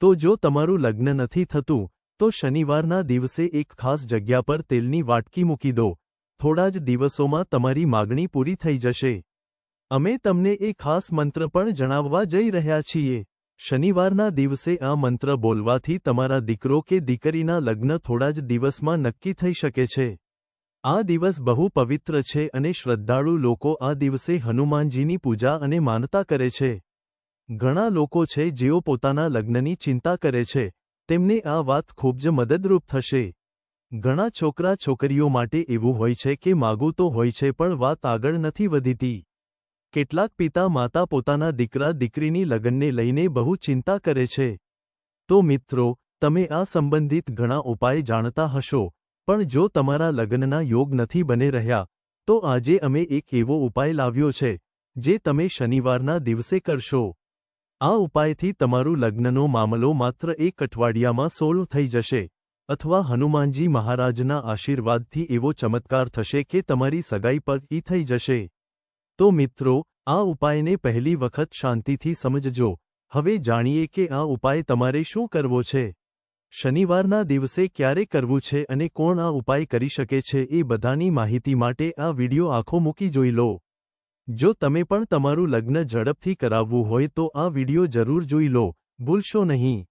તો જો તમારું લગ્ન નથી થતું, તો શનિવારના દિવસે એક ખાસ જગ્યા પર તેલની વાટકી મૂકી દો. થોડા જ દિવસોમાં તમારી માગણી પૂરી થઈ જશે. અમે તમને એ ખાસ મંત્ર પણ જણાવવા જઈ રહ્યા છીએ. શનિવારના દિવસે આ મંત્ર બોલવાથી તમારા દીકરો કે દીકરીના લગ્ન થોડા જ દિવસમાં નક્કી થઈ શકે છે. આ દિવસ બહુ પવિત્ર છે અને શ્રદ્ધાળુ લોકો આ દિવસે હનુમાનજીની પૂજા અને માનતા કરે છે. ઘણા લોકો છે જેઓ પોતાના લગ્નની ચિંતા કરે છે. તેમને આ વાત ખૂબ જ મદદરૂપ થશે. ઘણા છોકરા છોકરીઓ માટે એવું હોય છે કે માગું તો હોય છે પણ વાત આગળ નથી વધીતી. કેટલાક પિતા માતા પોતાના દીકરા દીકરીની લગ્નને લઈને બહુ ચિંતા કરે છે. તો મિત્રો, તમે આ સંબંધિત ઘણા ઉપાય જાણતા હશો, પણ જો તમારા લગ્નના યોગ નથી બને રહ્યા, તો આજે અમે એક એવો ઉપાય લાવ્યો છે, જે તમે શનિવારના દિવસે કરશો. આ ઉપાયથી તમારું લગ્નનો મામલો માત્ર એક અઠવાડિયામાં સોલ્વ થઈ જશે, અથવા હનુમાનજી મહારાજના આશીર્વાદથી એવો ચમત્કાર થશે કે તમારી સગાઈ પર ઈ થઈ જશે. તો મિત્રો, આ ઉપાયને પહેલી વખત શાંતિથી સમજજો. હવે જાણીએ કે આ ઉપાય તમારે શું કરવો છે. શનિવારના દિવસે ક્યારે કરવું છે અને કોણ આ ઉપાય કરી શકે છે એ બધાની માહિતી માટે આ વિડિયો આખો મૂકી જોઈ લો. જો તમે પણ તમારું લગ્ન ઝડપથી કરાવવું હોય તો આ વિડિયો જરૂર જોઈ લો, ભૂલશો નહીં.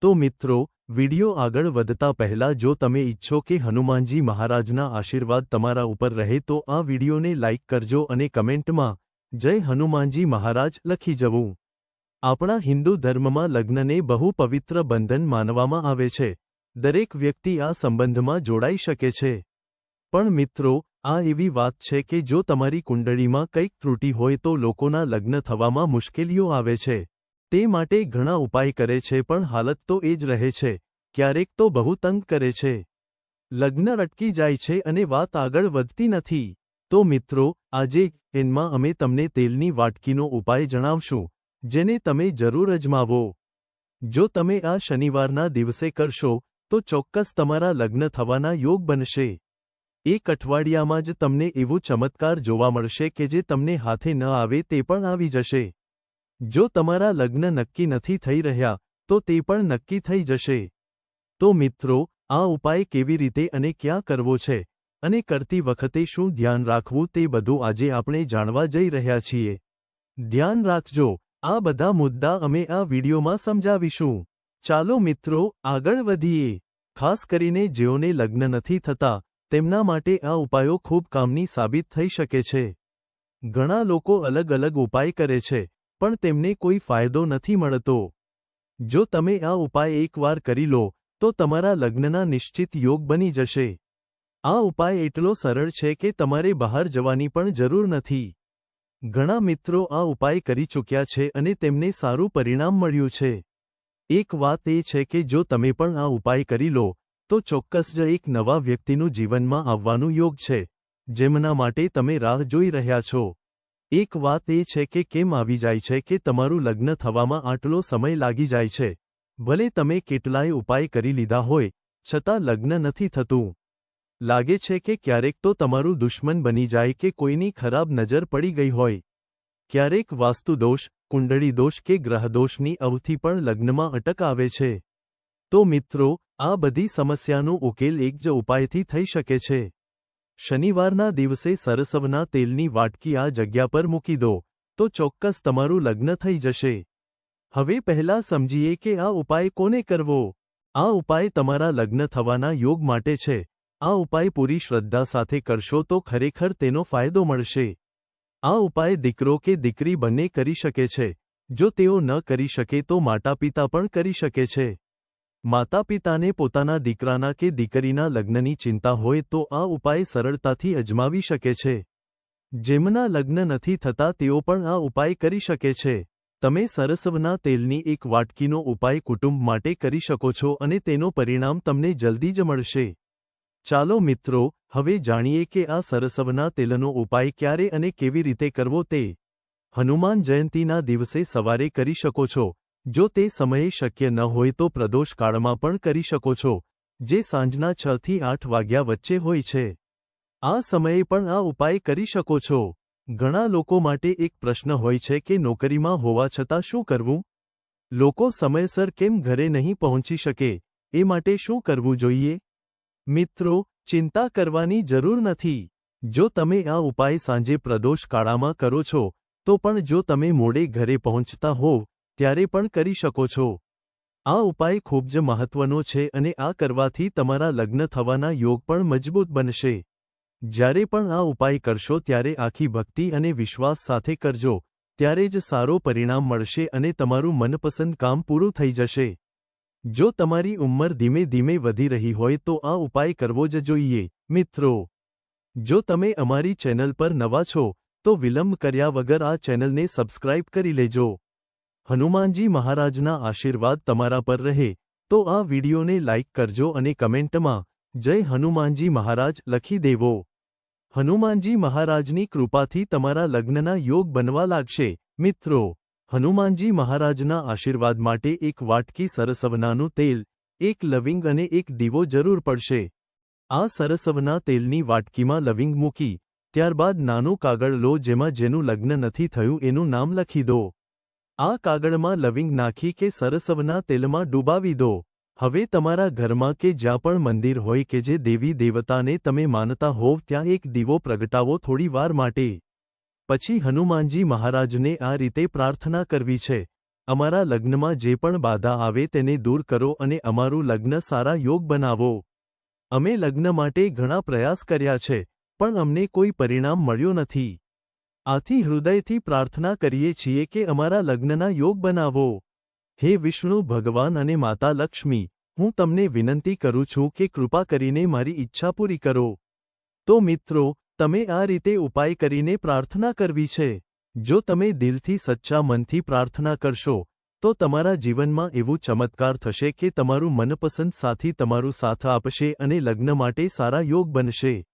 તો મિત્રો, વિડિયો આગળ વધતા પહેલા જો તમે ઈચ્છો કે હનુમાનજી મહારાજના આશીર્વાદ તમારા ઉપર રહે તો આ વિડિયોને લાઇક કરજો અને કમેન્ટમાં, જય હનુમાનજી મહારાજ લખી જવું. આપણા હિન્દુ ધર્મમાં લગ્નને બહુ પવિત્ર બંધન માનવામાં આવે છે. દરેક વ્યક્તિ આ સંબંધમાં જોડાઈ શકે છે. પણ મિત્રો આ એવી વાત છે કે જો તમારી કુંડળીમાં કંઈક ત્રુટિ હોય તો લોકોના લગ્ન થવામાં મુશ્કેલીઓ આવે છે. તે માટે ઘણા ઉપાય કરે છે પણ હાલત તો એ જ રહે છે. ક્યારેક તો બહુ તંગ કરે છે. લગ્ન અટકી જાય છે અને વાત આગળ વધતી નથી. તો મિત્રો, આજે એનમાં અમે તમને તેલની વાટકીનો ઉપાય જણાવશું, જેને તમે જરૂર અજમાવો. જો તમે આ શનિવારના દિવસે કરશો, તો ચોક્કસ તમારા લગ્ન થવાના યોગ બનશે. એક અઠવાડિયામાં જ તમને એવું ચમત્કાર જોવા મળશે કે જે તમને હાથે ન આવે તે પણ આવી જશે. જો તમારા લગ્ન નક્કી નથી થઈ રહ્યા, તો તે પણ નક્કી થઈ જશે. તો મિત્રો, આ ઉપાય કેવી રીતે અને ક્યાં કરવો છે, અને કરતી વખતે શું ધ્યાન રાખવું તે બધું આજે આપણે જાણવા જઈ રહ્યા છીએ. ધ્યાન રાખજો, આ બધા મુદ્દા અમે આ વિડીયોમાં સમજાવીશું. ચાલો મિત્રો, આગળ વધીએ. ખાસ કરીને જેઓને લગ્ન નથી થતા તેમના માટે આ ઉપાયો ખૂબ કામની સાબિત થઈ શકે છે. ઘણા લોકો અલગ અલગ ઉપાય કરે છે, પણ તેમને કોઈ ફાયદો નથી મળતો. જો તમે આ ઉપાય એકવાર કરી લો, તો તમારા લગ્નના નિશ્ચિત યોગ બની જશે. આ ઉપાય એટલો સરળ છે કે તમારે બહાર જવાની પણ જરૂર નથી. ઘણા મિત્રો આ ઉપાય કરી ચૂક્યા છે અને તેમને સારું પરિણામ મળ્યું છે. એક વાત એ છે કે જો તમે પણ આ ઉપાય કરી લો તો ચોક્કસ જ એક નવા વ્યક્તિનું જીવનમાં આવવાનું યોગ છે. જેમના માટે તમે રાહ જોઈ રહ્યા છો. એક વાત એ છે કે કેમ આવી જાય છે કે તમારું લગ્ન થવામાં આટલો સમય લાગી જાય છે. ભલે તમે કેટલાય ઉપાય કરી લીધા હોય, છતાં લગ્ન નથી થતું. લાગે છે કે ક્યારેક તો તમારું દુશ્મન બની જાય કે કોઈની ખરાબ નજર પડી ગઈ હોય. ક્યારેક વાસ્તુદોષ કુંડળી દોષ કે ગ્રહદોષની અવથી પણ લગ્નમાં અટક આવે છે. તો મિત્રો, આ બધી સમસ્યાનો ઉકેલ એક જ ઉપાયથી થઈ શકે છે. શનિવારના દિવસે સરસવના તેલની વાટકી આ જગ્યા પર મૂકી દો, તો ચોક્કસ તમારું લગ્ન થઈ જશે. હવે પહેલા સમજીએ કે આ ઉપાય કોને કરવો? આ ઉપાય તમારા લગ્ન થવાના યોગ માટે છે. આ ઉપાય પૂરી શ્રદ્ધા સાથે કરશો તો ખરેખર તેનો ફાયદો મળશે. આ ઉપાય દીકરો કે દીકરી બંને કરી શકે છે. જો તેઓ ન કરી શકે તો માતાપિતા પણ કરી શકે છે. માતા પિતાને પોતાના દીકરાના કે દીકરીના લગ્નની ચિંતા હોય તો આ ઉપાય સરળતાથી અજમાવી શકે છે. જેમના લગ્ન નથી થતા તેઓ પણ આ ઉપાય કરી શકે છે. તમે સરસવના તેલની એક વાટકીનો ઉપાય કુટુંબ માટે કરી શકો છો અને તેનો પરિણામ તમને જલ્દી જ મળશે. ચાલો મિત્રો, હવે જાણીએ કે આ સરસવના તેલનો ઉપાય ક્યારે અને કેવી રીતે કરવો તે. હનુમાન જયંતીના દિવસે સવારે કરી શકો છો. જો તે સમયે શક્ય ન હોય તો પ્રદોષકાળમાં પણ કરી શકો છો, જે સાંજના છ થી આઠ વાગ્યા વચ્ચે હોય છે. આ સમયે પણ આ ઉપાય કરી શકો છો. ઘણા લોકો માટે એક પ્રશ્ન હોય છે કે નોકરીમાં હોવા છતાં શું કરવું? લોકો સમયસર કેમ ઘરે નહીં પહોંચી શકે? એ માટે શું કરવું જોઈએ? મિત્રો, ચિંતા કરવાની જરૂર નથી. જો તમે આ ઉપાય સાંજે પ્રદોષકાળામાં કરો છો, તો પણ જો તમે મોડે ઘરે પહોંચતા હોવ ત્યારે પણ કરી શકો છો. આ ઉપાય ખૂબ જ મહત્વનો છે અને આ કરવાથી તમારા લગ્ન થવાના યોગ પણ મજબૂત બનશે. જ્યારે પણ આ ઉપાય કરશો ત્યારે આખી ભક્તિ અને વિશ્વાસ સાથે કરજો, ત્યારે જ સારો પરિણામ મળશે અને તમારું મનપસંદ કામ પૂરું થઈ જશે. જો તમારી ઉંમર ધીમે ધીમે વધી રહી હોય તો આ ઉપાય કરવો જ જોઈએ, મિત્રો. જો તમે અમારી ચેનલ પર નવા છો, તો વિલંબ કર્યા વગર આ ચેનલને સબસ્ક્રાઇબ કરી લેજો. હનુમાનજી મહારાજના આશીર્વાદ તમારા પર રહે, તો આ વિડીયોને લાઇક કરજો અને કમેન્ટમાં, જય હનુમાનજી મહારાજ લખી દેવો. હનુમાનજી મહારાજની કૃપાથી તમારા લગ્નના યોગ બનવા લાગશે. મિત્રો, હનુમાનજી મહારાજના આશીર્વાદ માટે એક વાટકી સરસવનાનું તેલ, એક લવિંગ અને એક દીવો જરૂર પડશે. આ સરસવના તેલની વાટકીમાં લવિંગ મૂકી, ત્યારબાદ નાનું કાગળ લો જેમાં જેનું લગ્ન નથી થયું એનું નામ લખી દો. આ કાગળમાં લવિંગ નાખી કે સરસવના તેલમાં ડૂબાવી દો. હવે તમારા ઘરમાં કે જ્યાં પણ મંદિર હોય કે જે દેવી દેવતાને તમે માનતા હોવ ત્યાં એક દીવો પ્રગટાવો થોડી વાર માટે. પછી હનુમાનજી મહારાજને આ રીતે પ્રાર્થના કરવી છે. અમારા લગ્નમાં જે પણ બાધા આવે તેને દૂર કરો અને અમારું લગ્ન સારા યોગ બનાવો. અમે લગ્ન માટે ઘણા પ્રયાસ કર્યા છે, પણ અમને કોઈ પરિણામ મળ્યો નથી. આથી હૃદયથી પ્રાર્થના કરીએ છીએ કે અમારા લગ્નના યોગ બનાવો. હે વિષ્ણુ ભગવાન અને માતા લક્ષ્મી, હું તમને વિનંતી કરું છું કે કૃપા કરીને મારી ઈચ્છા પૂરી કરો. તો મિત્રો, તમે આ રીતે ઉપાય કરીને પ્રાર્થના કરવી છે. જો તમે દિલથી સચ્ચા મનથી પ્રાર્થના કરશો, તો તમારા જીવનમાં એવું ચમત્કાર થશે કે તમારું મનપસંદ સાથી તમારું સાથ આપશે અને લગ્ન માટે સારા યોગ બનશે.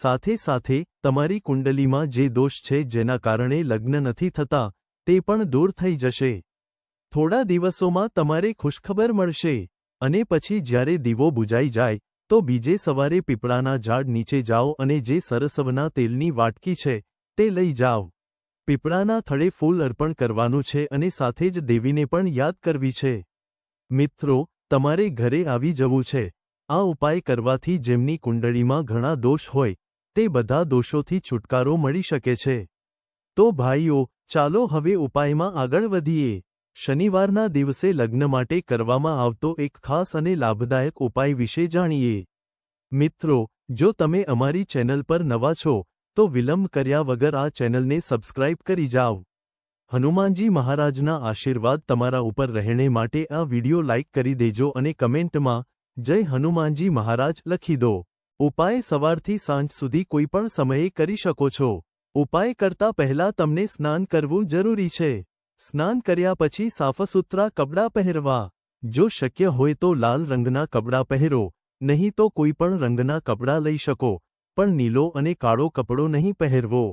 સાથે સાથે તમારી કુંડલીમાં જે દોષ છે જેના કારણે લગ્ન નથી થતા, તે પણ દૂર થઈ જશે. થોડા દિવસોમાં તમારે ખુશખબર મળશે અને પછી જ્યારે દીવો બુજાઈ જાય, તો બીજે સવારે પીપળાના ઝાડ નીચે જાઓ અને જે સરસવના તેલની વાટકી છે, તે લઈ જાઓ. પીપળાના થળે ફૂલ અર્પણ કરવાનું છે અને સાથે જ દેવીને પણ યાદ કરવી છે. મિત્રો, તમારે ઘરે આવી જવું છે. આ ઉપાય કરવાથી જેમની કુંડળીમાં ઘણા દોષ હોય તે બધા દોષોથી છુટકારો મળી શકે છે. તો ભાઈઓ, ચાલો હવે ઉપાયમાં આગળ વધીએ. શનિવારના દિવસે લગ્ન માટે કરવામાં આવતો એક ખાસ અને લાભદાયક ઉપાય વિશે જાણીએ. મિત્રો, જો તમે અમારી ચેનલ પર નવા છો, તો વિલંબ કર્યા વગર આ ચેનલને સબસ્ક્રાઇબ કરી જાઓ. હનુમાનજી મહારાજના આશીર્વાદ તમારા ઉપર રહેણે માટે આ વિડિયો લાઇક કરી દેજો અને કમેન્ટમાં, જય હનુમાનજી મહારાજ લખી દો. ઉપાય સવારથી સાંજ સુધી કોઈપણ સમયે કરી શકો છો. ઉપાય કરતા પહેલા તમને સ્નાન કરવું જરૂરી છે. સ્નાન કર્યા પછી સાફસુથરા કપડાં પહેરવા. જો શક્ય હોય તો લાલ રંગના કપડાં પહેરો, નહીં તો કોઈપણ રંગના કપડાં લઈ શકો, પણ નીલો અને કાળો કપડો નહીં પહેરવો.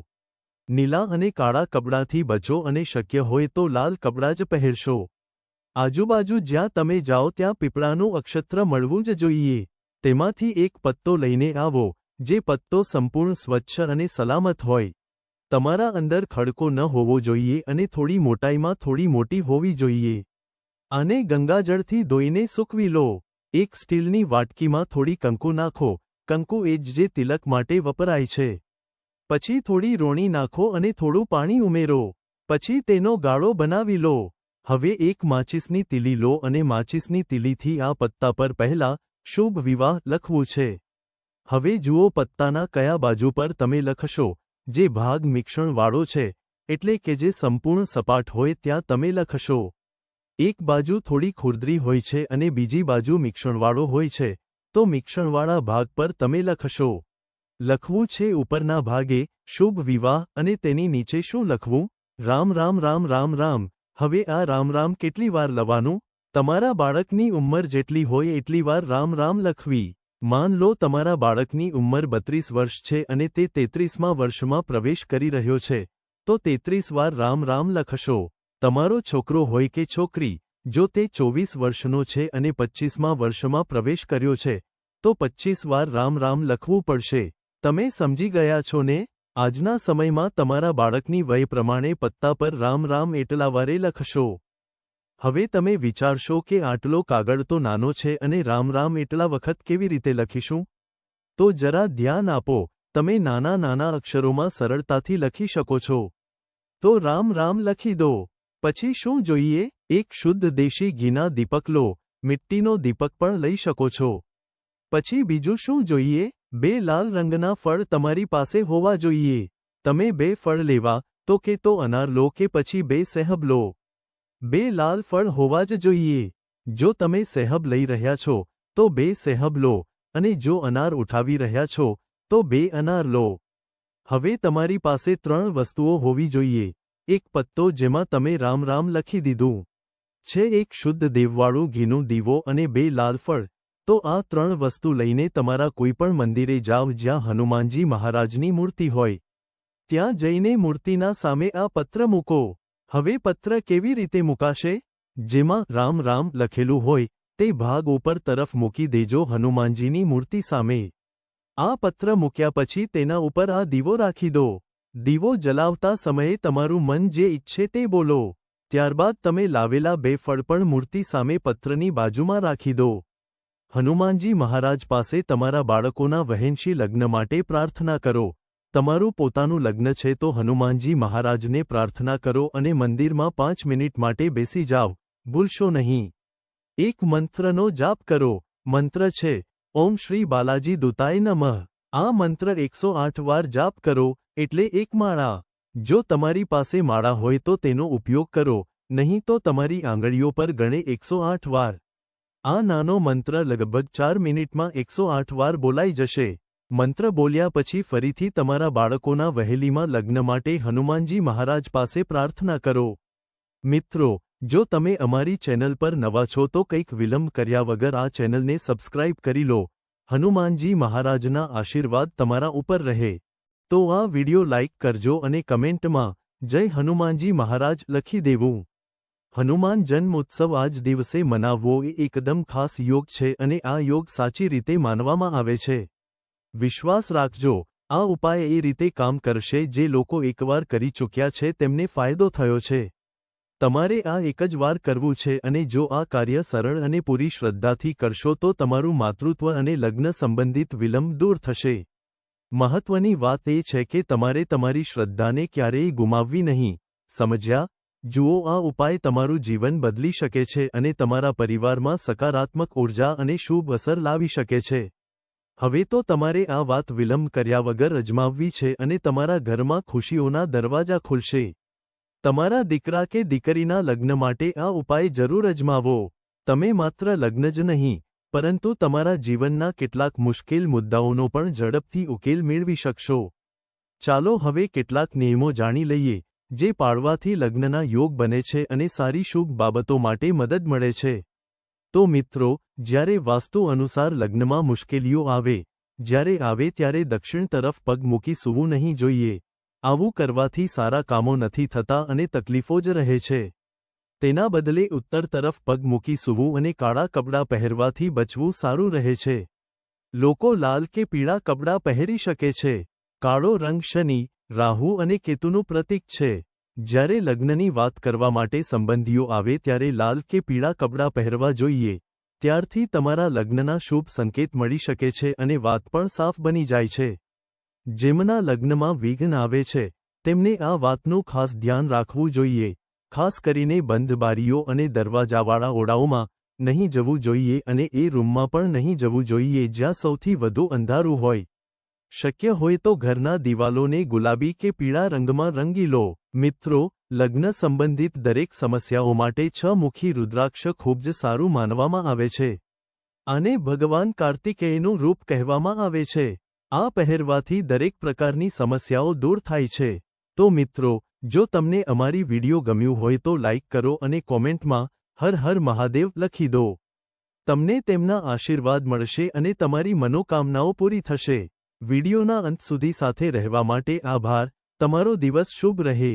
નીલા અને કાળા કપડાંથી બચો અને શક્ય હોય તો લાલ કપડાં જ પહેરશો. આજુબાજુ જ્યાં તમે જાઓ ત્યાં પીપળાનું અક્ષત્ર મળવું જ જોઈએ. તેમાંથી એક પત્તો લઈને આવો, જે પત્તો સંપૂર્ણ સ્વચ્છ અને સલામત હોય. તમારા અંદર ખડકો ન હોવો જોઈએ અને થોડી મોટાઈમાં થોડી મોટી હોવી જોઈએ. આને ગંગાજળથી ધોઈને સૂકવી લો. એક સ્ટીલની વાટકીમાં થોડી કંકુ નાખો. કંકુ એ જ જે તિલક માટે વપરાય છે. પછી થોડી રોણી નાખો અને થોડું પાણી ઉમેરો. પછી તેનો ગાળો બનાવી લો. હવે એક માચિસની તીલી લો અને માચિસની તીલીથી આ પત્તા પર પહેલા શુભ વિવાહ લખવું છે. હવે જુઓ પત્તાના કયા બાજુ પર તમે લખશો, જે ભાગ મિક્ષણવાળો છે, એટલે કે જે સંપૂર્ણ સપાટ હોય ત્યાં તમે લખશો. એક બાજુ થોડી ખુરદરી હોય છે અને બીજી બાજુ મિક્ષણવાળો હોય છે, તો મિક્ષણવાળા ભાગ પર તમે લખશો. લખવું છે ઉપરના ભાગે, શુભ વિવાહ અને તેની નીચે શું લખવું? રામ રામ રામ રામ રામ. હવે આ રામ રામ કેટલી વાર લવાનું? તમારા બાળકની ઉંમર જેટલી હોય એટલી વાર રામ રામ લખવી. માન લો, તમારા બાળકની ઉંમર બત્રીસ વર્ષ છે અને તે તેત્રીસમાં વર્ષમાં પ્રવેશ કરી રહ્યો છે. તો તેત્રીસ વાર રામ રામ લખશો. તમારો છોકરો હોય કે છોકરી, જો તે ચોવીસ વર્ષનો છે અને પચ્ચીસમાં વર્ષમાં પ્રવેશ કર્યો છે, તો પચ્ચીસ વાર રામ રામ લખવું પડશે. તમે સમજી ગયા છો ને? આજના સમયમાં તમારા બાળકની વય પ્રમાણે પત્તા પર રામ રામ એટલા વારે લખશો. હવે તમે વિચારશો કે આટલો કાગળ તો નાનો છે અને રામ રામ એટલા વખત કેવી રીતે લખીશું? તો જરા ધ્યાન આપો, તમે નાના નાના અક્ષરોમાં સરળતાથી લખી શકો છો. તો રામ રામ લખી દો. પછી શું જોઈએ? એક શુદ્ધ દેશી ઘીના દીપક લો મિટ્ટીનો દીપક પણ લઈ શકો છો. પછી બીજું શું જોઈએ? બે લાલ રંગના ફળ તમારી પાસે હોવા જોઈએ. તમે બે ફળ લેવા, તો કે તો અનાર લો કે પછી બે સેહબ લો. બે લાલ ફળ હોવા જ જોઈએ. જો તમે સેહબ લઈ રહ્યા છો, તો બે સેહબ લો, અને જો અનાર ઉઠાવી રહ્યા છો, તો બે અનાર લો. હવે તમારી પાસે ત્રણ વસ્તુઓ હોવી જોઈએ. એક પત્તો જેમાં તમે રામ રામ લખી દીધું. છે એક શુદ્ધ દેવવાળું ઘીનું દીવો અને બે લાલ ફળ. તો આ ત્રણ વસ્તુ લઈને તમારા કોઈપણ મંદિરે જાવ જ્યાં હનુમાનજી મહારાજની મૂર્તિ હોય. ત્યાં જઈને મૂર્તિના સામે આ પત્ર મૂકો. હવે પત્ર કેવી રીતે મુકાશે? જેમાં રામ રામ લખેલું હોય, તે ભાગ ઉપર તરફ મૂકી દેજો હનુમાનજીની મૂર્તિ સામે. આ પત્ર મૂક્યા પછી તેના ઉપર આ દીવો રાખી દો. દીવો જલાવતા સમયે તમારું મન જે ઈચ્છે તે બોલો. ત્યારબાદ તમે લાવેલા બે ફળ મૂર્તિ સામે પત્રની બાજુમાં રાખી દો. હનુમાનજી મહારાજ પાસે તમારા બાળકોના વહેંશી લગ્ન માટે પ્રાર્થના કરો. તમારું પોતાનું લગ્ન છે તો હનુમાનજી મહારાજને પ્રાર્થના કરો અને મંદિરમાં પાંચ મિનિટ માટે બેસી જાઓ. ભૂલશો નહીં. એક મંત્રનો જાપ કરો. મંત્ર છે, ઓમ શ્રી બાલાજી દુતાય નમઃ. આ મંત્ર એકસો આઠ વાર જાપ કરો, એટલે એક માળા. જો તમારી પાસે માળા હોય તો તેનો ઉપયોગ કરો, નહીં તો તમારી આંગળીઓ પર ગણે એકસો આઠ વાર. આ નાનો મંત્ર લગભગ ચાર મિનિટમાં એકસો આઠ વાર બોલાઈ જશે. મંત્ર બોલ્યા પછી ફરીથી તમારા બાળકોના વહેલીમાં લગ્ન માટે હનુમાનજી મહારાજ પાસે પ્રાર્થના કરો. મિત્રો, જો તમે અમારી ચેનલ પર નવા છો તો કંઈક વિલંબ કર્યા વગર આ ચેનલને સબસ્ક્રાઇબ કરી લો. હનુમાનજી મહારાજના આશીર્વાદ તમારા ઉપર રહે. તો આ વિડિયો લાઇક કરજો અને કમેન્ટમાં, જય હનુમાનજી મહારાજ લખી દેવું. હનુમાન જન્મોત્સવ આજ દિવસે મનાવવો એ એકદમ ખાસ યોગ છે અને આ યોગ સાચી રીતે માનવામાં આવે છે. વિશ્વાસ રાખજો, આ ઉપાય એ રીતે કામ કરશે જે લોકો એકવાર કરી ચૂક્યા છે, તેમને ફાયદો થયો છે. તમારે આ એક જ વાર કરવું છે અને જો આ કાર્ય સરળ અને પૂરી શ્રદ્ધાથી કરશો તો તમારું માતૃત્વ અને લગ્ન સંબંધિત વિલંબ દૂર થશે. મહત્વની વાત એ છે કે તમારે તમારી શ્રદ્ધાને ક્યારેય ગુમાવવી નહીં. સમજ્યા? જુઓ, આ ઉપાય તમારું જીવન બદલી શકે છે અને તમારા પરિવારમાં સકારાત્મક ઊર્જા અને શુભ અસર લાવી શકે છે. હવે તો તમારે આ વાત વિલંબ કર્યા વગર અજમાવવી છે અને તમારા ઘરમાં ખુશીઓના દરવાજા ખુલશે. તમારા દીકરા કે દીકરીના લગ્ન માટે આ ઉપાય જરૂર અજમાવો. તમે માત્ર લગ્ન જ નહીં, પરંતુ તમારા જીવનના કેટલાક મુશ્કેલ મુદ્દાઓનો પણ ઝડપથી ઉકેલ મેળવી શકશો. ચાલો હવે કેટલાક નિયમો જાણી લઈએ, જે પાળવાથી લગ્નના યોગ બને છે અને સારી શુભ બાબતો માટે મદદ મળે છે. તો મિત્રો, જ્યારે વાસ્તુ અનુસાર લગ્નમાં મુશ્કેલીઓ આવે, જ્યારે આવે ત્યારે દક્ષિણ તરફ પગ મૂકી સૂવું નહીં જોઈએ. આવું કરવાથી સારા કામો નથી થતા અને તકલીફો જ રહે છે. તેના બદલે ઉત્તર તરફ પગ મૂકી સૂવું અને કાળા કપડાં પહેરવાથી બચવું સારું રહે છે. લોકો લાલ કે પીળા કપડાં પહેરી શકે છે. કાળો રંગ શનિ, રાહુ અને કેતુનું પ્રતીક છે. જ્યારે લગ્નની વાત કરવા માટે સંબંધીઓ આવે ત્યારે લાલ કે પીળા કપડાં પહેરવા જોઈએ, ત્યારથી તમારા લગ્નના શુભ સંકેત મળી શકે છે અને વાત પણ સાફ બની જાય છે. જેમના લગ્નમાં વિઘ્ન આવે છે, તેમને આ વાતનું ખાસ ધ્યાન રાખવું જોઈએ, ખાસ કરીને બંધ બારીઓ અને દરવાજાવાળા ઓડાઓમાં નહીં જવું જોઈએ અને એ રૂમમાં પણ નહીં જવું જોઈએ જ્યાં સૌથી વધુ અંધારું હોય. શક્ય હોય તો ઘરના દિવાલોને ગુલાબી કે પીળા રંગમાં રંગી લો. મિત્રો, લગ્ન સંબંધિત દરેક સમસ્યાઓ માટે છ મુખી રુદ્રાક્ષ ખૂબ જ સારું માનવામાં આવે છે. આને ભગવાન કાર્તિકેયનું રૂપ કહેવામાં આવે છે. આ પહેરવાથી દરેક પ્રકારની સમસ્યાઓ દૂર થાય છે. તો મિત્રો, જો તમને અમારી વિડિયો ગમ્યું હોય તો લાઇક કરો અને કોમેન્ટમાં હર હર મહાદેવ લખી દો. તમને તેમના આશીર્વાદ મળશે અને તમારી મનોકામનાઓ પૂરી થશે. વિડિયોના અંત સુધી સાથે રહેવા માટે આભાર. તમારો દિવસ શુભ રહે.